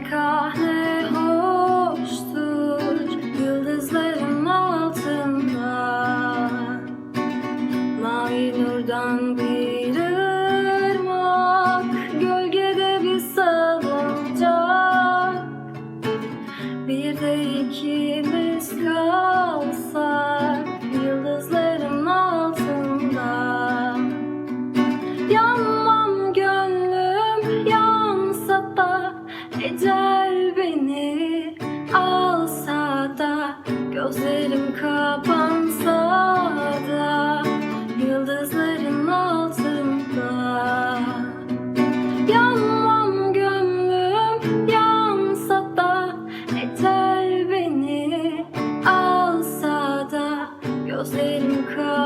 kahve hoştur Yıldızların altında. Mavi nurdan bir ırmak Gölgede bir salıncak Bir de ikimiz kalsak Yıldızların altında. Yanmam Ecel beni alsa da Gözlerim kapansa da Yıldızların altında. Yanmam gönlüm yansa da Ecel beni alsa da Gözlerim kapansa